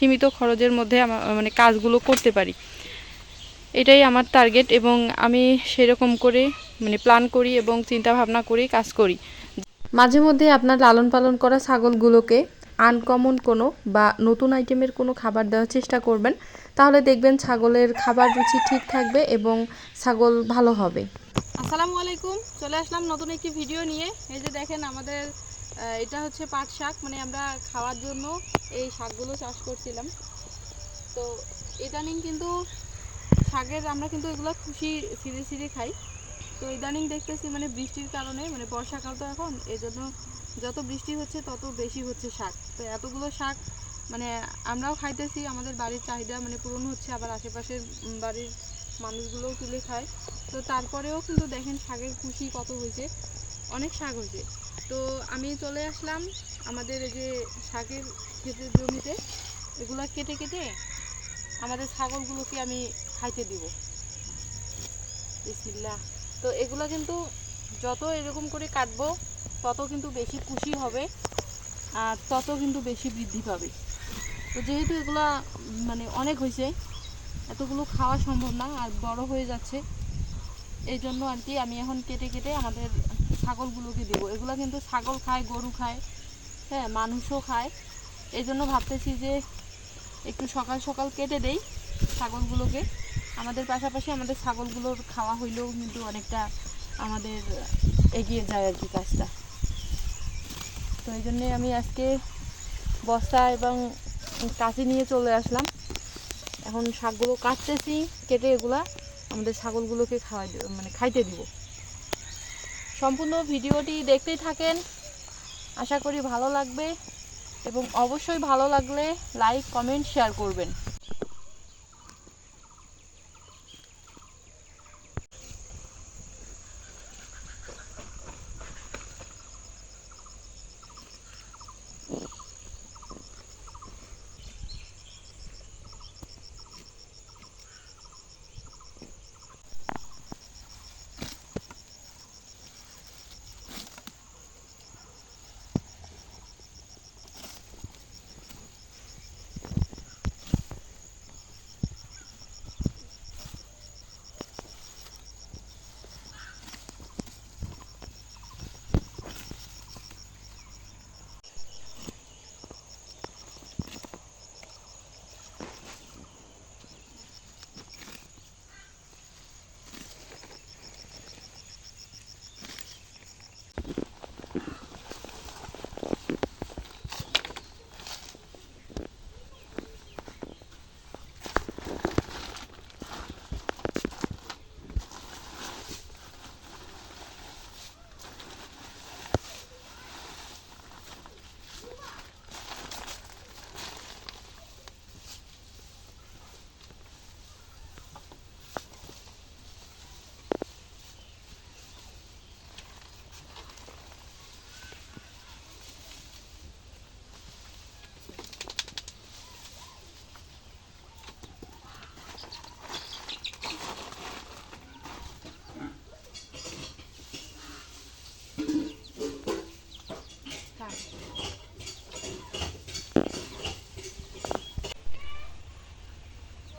সীমিত খরচের মধ্যে মানে কাজগুলো করতে পারি। এটাই আমার টার্গেট এবং আমি সেরকম করে মানে প্ল্যান করি এবং চিন্তা ভাবনা করি কাজ করি। মাঝে মধ্যে আপনার লালন পালন করা ছাগলগুলোকে আনকমন কোনো বা নতুন আইটেমের কোনো খাবার দেওয়ার চেষ্টা করবেন। তাহলে দেখবেন ছাগলের খাবার রুচি ঠিক থাকবে এবং ছাগল ভালো হবে। আসসালামু আলাইকুম চলে আসলাম নতুন একটি ভিডিও নিয়ে। এই যে দেখেন আমাদের এটা হচ্ছে পাট শাক মানে আমরা খাওয়ার জন্য এই শাকগুলো চাষ করছিলাম। তো ইদানিং কিন্তু শাকের, আমরা কিন্তু এগুলো খুশি সিঁড়ে সিঁড়ে খাই। তো ইদানিং দেখতেছি মানে বৃষ্টির কারণে মানে বর্ষাকাল তো এখন এই জন্য যত বৃষ্টি হচ্ছে তত বেশি হচ্ছে শাক। তো এতগুলো শাক মানে আমরাও খাইতেছি, আমাদের বাড়ির চাহিদা মানে পূরণ হচ্ছে, আবার আশেপাশের বাড়ির মানুষগুলোও তুলে খায়। তো তারপরেও কিন্তু দেখেন শাকের খুশি কত হয়েছে, অনেক শাক হয়েছে। তো আমি চলে আসলাম আমাদের এই যে শাকের ক্ষেতের জমিতে। এগুলো কেটে কেটে আমাদের ছাগলগুলোকে আমি খাইতে দিব। বিসমিল্লাহ। তো এগুলো কিন্তু যত এরকম করে কাটবো, তত কিন্তু বেশি খুশি হবে আর তত কিন্তু বেশি বৃদ্ধি পাবে। তো যেহেতু এগুলা মানে অনেক হয়েছে, এতগুলো খাওয়া সম্ভব না আর বড় হয়ে যাচ্ছে এই জন্য আর কি আমি এখন কেটে কেটে আমাদের ছাগলগুলোকে দেবো। এগুলো কিন্তু ছাগল খায়, গরু খায় হ্যাঁ মানুষও খায়। এই জন্য ভাবতেছি যে একটু সকাল সকাল কেটে দেই ছাগলগুলোকে। আমাদের পাশাপাশি আমাদের ছাগলগুলোর খাওয়া হইলেও কিন্তু অনেকটা আমাদের এগিয়ে যায় আর কি কাজটা। তো এই জন্যে আমি আজকে বস্তা এবং কাঁচি নিয়ে চলে আসলাম। এখন শাকগুলো কাটতেছি, কেটে এগুলা আমাদের ছাগলগুলোকে খাওয়াই মানে খাইতে দিব। সম্পূর্ণ ভিডিওটি দেখতেই থাকেন। আশা করি ভালো লাগবে এবং অবশ্যই ভালো লাগলে লাইক, কমেন্ট, শেয়ার করবেন।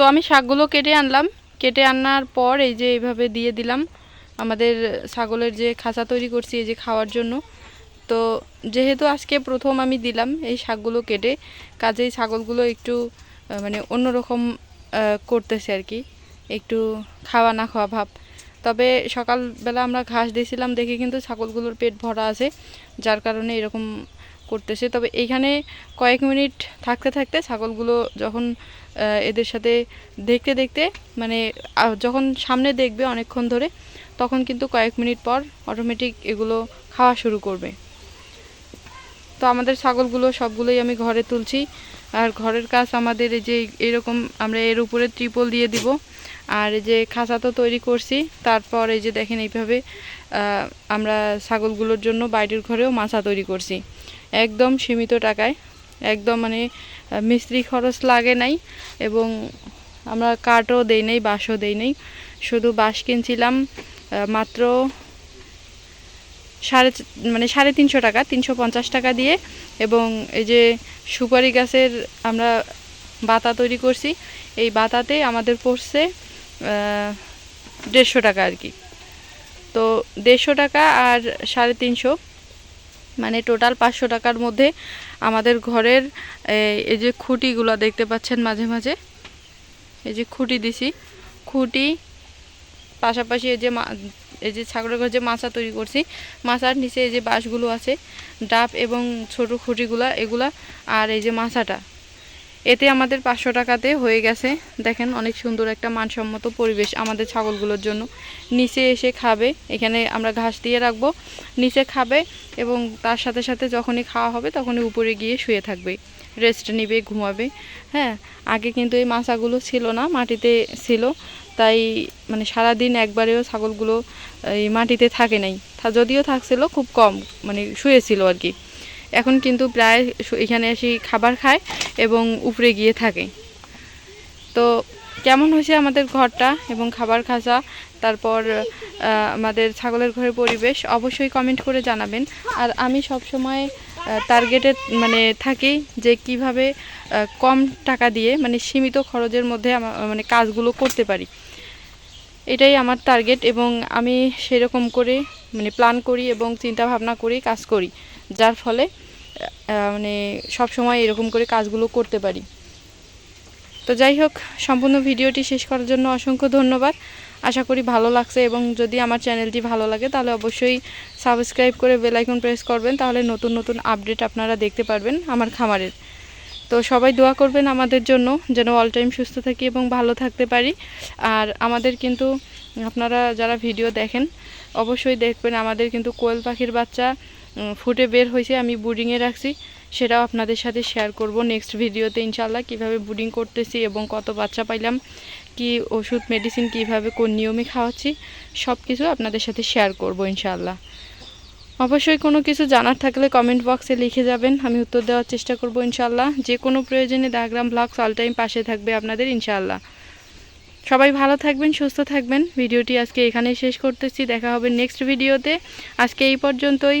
তো আমি শাকগুলো কেটে আনলাম। কেটে আনার পর এই যে এইভাবে দিয়ে দিলাম। আমাদের ছাগলের যে খাঁচা তৈরি করছি, এই যে খাওয়ার জন্য। তো যেহেতু আজকে প্রথম আমি দিলাম এই শাকগুলো কেটে, কাজেই ছাগলগুলো একটু মানে অন্যরকম করতেছে আর কি। একটু খাওয়া না খাওয়া ভাব। তবে সকালবেলা আমরা ঘাস দিয়েছিলাম দেখে কিন্তু ছাগলগুলোর পেট ভরা আছে, যার কারণে এরকম করতেছে। তবে এইখানে কয়েক মিনিট থাকতে থাকতে ছাগলগুলো যখন এদের সাথে দেখতে দেখতে মানে যখন সামনে দেখবে অনেকক্ষণ ধরে, তখন কিন্তু কয়েক মিনিট পর অটোমেটিক এগুলো খাওয়া শুরু করবে। তো আমাদের ছাগলগুলো সবগুলোই আমি ঘরে তুলছি। আর ঘরের কাজ আমাদের এই যে, এরকম আমরা এর উপরে ত্রিপল দিয়ে দিব। আর এই যে খাঁচা তো তৈরি করছি। তারপর এই যে দেখেন এইভাবে আমরা ছাগলগুলোর জন্য বাইরের ঘরেও মাছা তৈরি করছি। একদম সীমিত টাকায়। একদম মানে মিস্ত্রি খরচ লাগে নাই এবং আমরা কাঠও দেই নাই, বাঁশও দেই নাই। শুধু বাঁশ কিনছিলাম মাত্র সাড়ে মানে সাড়ে তিনশো টাকা, তিনশো পঞ্চাশ টাকা দিয়ে এবং এই যে সুপারি গাছের আমরা বাতা তৈরি করছি, এই বাতাতে আমাদের পড়ছে দেড়শো টাকা আর কি। তো দেড়শো টাকা আর সাড়ে তিনশো মানে টোটাল পাঁচশো টাকার মধ্যে আমাদের ঘরের এই- যে খুঁটিগুলো দেখতে পাচ্ছেন মাঝে মাঝে, এই যে খুঁটি দিছি। খুঁটি, পাশাপাশি এই যে এই যে ছাগলের ঘর যে মাছা তৈরি করছি, মাছার নিচে এই যে বাঁশগুলো আছে, ডাব এবং ছোট খুঁটিগুলা, এগুলা আর এই যে মাচাটা এতে আমাদের পাঁচশো টাকাতে হয়ে গেছে। দেখেন অনেক সুন্দর একটা মানসম্মত পরিবেশ আমাদের ছাগলগুলোর জন্য। নিচে এসে খাবে, এখানে আমরা ঘাস দিয়ে রাখব। নিচে খাবে এবং তার সাথে সাথে যখনই খাওয়া হবে তখনই উপরে গিয়ে শুয়ে থাকবে। রেস্ট নিবে, ঘুমাবে। হ্যাঁ আগে কিন্তু এই মাছাগুলো ছিল না, মাটিতে ছিল। তাই মানে সারাদিন একবারেও ছাগলগুলো এই মাটিতে থাকে নাই। যদিও থাকছিল, খুব কম মানে শুয়েছিল আর কি। এখন কিন্তু প্রায় এখানে এসে খাবার খায় এবং উপরে গিয়ে থাকে। তো কেমন হয়েছে আমাদের ঘরটা এবং খাবার খাঁচা তারপর আমাদের ছাগলের ঘরের পরিবেশ অবশ্যই কমেন্ট করে জানাবেন। আর আমি সব সময় টার্গেটে মানে থাকি যে কীভাবে কম টাকা দিয়ে মানে সীমিত খরচের মধ্যে মানে কাজগুলো করতে পারি। এটাই আমার টার্গেট এবং আমি সেরকম করে মানে প্ল্যান করি এবং চিন্তা ভাবনা করি কাজ করি। যার ফলে মানে সব সময় এরকম করে কাজগুলো করতে পারি। তো যাই হোক, সম্পূর্ণ ভিডিওটি শেষ করার জন্য অসংখ্য ধন্যবাদ। আশা করি ভালো লাগছে এবং যদি আমার চ্যানেলটি ভালো লাগে, তাহলে অবশ্যই সাবস্ক্রাইব করে বেল আইকন প্রেস করবেন, তাহলে নতুন নতুন আপডেট আপনারা দেখতে পারবেন আমার খামারের। তো সবাই দোয়া করবেন আমাদের জন্য, যেন অল টাইম সুস্থ থাকি এবং ভালো থাকতে পারি। আর আমাদের কিন্তু, আপনারা যারা ভিডিও দেখেন, অবশ্যই দেখবেন আমাদের কিন্তু কোয়েল পাখির বাচ্চা ফুটে বের হয়েছে, আমি বুডিংয়ে রাখছি। সেটাও আপনাদের সাথে শেয়ার করব নেক্সট ভিডিওতে ইনশাল্লাহ কীভাবে বুডিং করতেছি এবং কত বাচ্চা পাইলাম, কি ওষুধ মেডিসিন কীভাবে কোন নিয়মে খাওয়াচ্ছি সব কিছু আপনাদের সাথে শেয়ার করব ইনশাল্লাহ অবশ্যই কোনো কিছু জানার থাকলে কমেন্ট বক্সে লিখে যাবেন, আমি উত্তর দেওয়ার চেষ্টা করব ইনশাল্লাহ যে কোনো প্রয়োজনে ডায়াগ্রাম ব্লগস অল টাইম পাশে থাকবে আপনাদের ইনশাল্লাহ সবাই ভালো থাকবেন, সুস্থ থাকবেন। ভিডিওটি আজকে এখানেই শেষ করতেছি, দেখা হবে নেক্সট ভিডিওতে আজকে এই পর্যন্তই।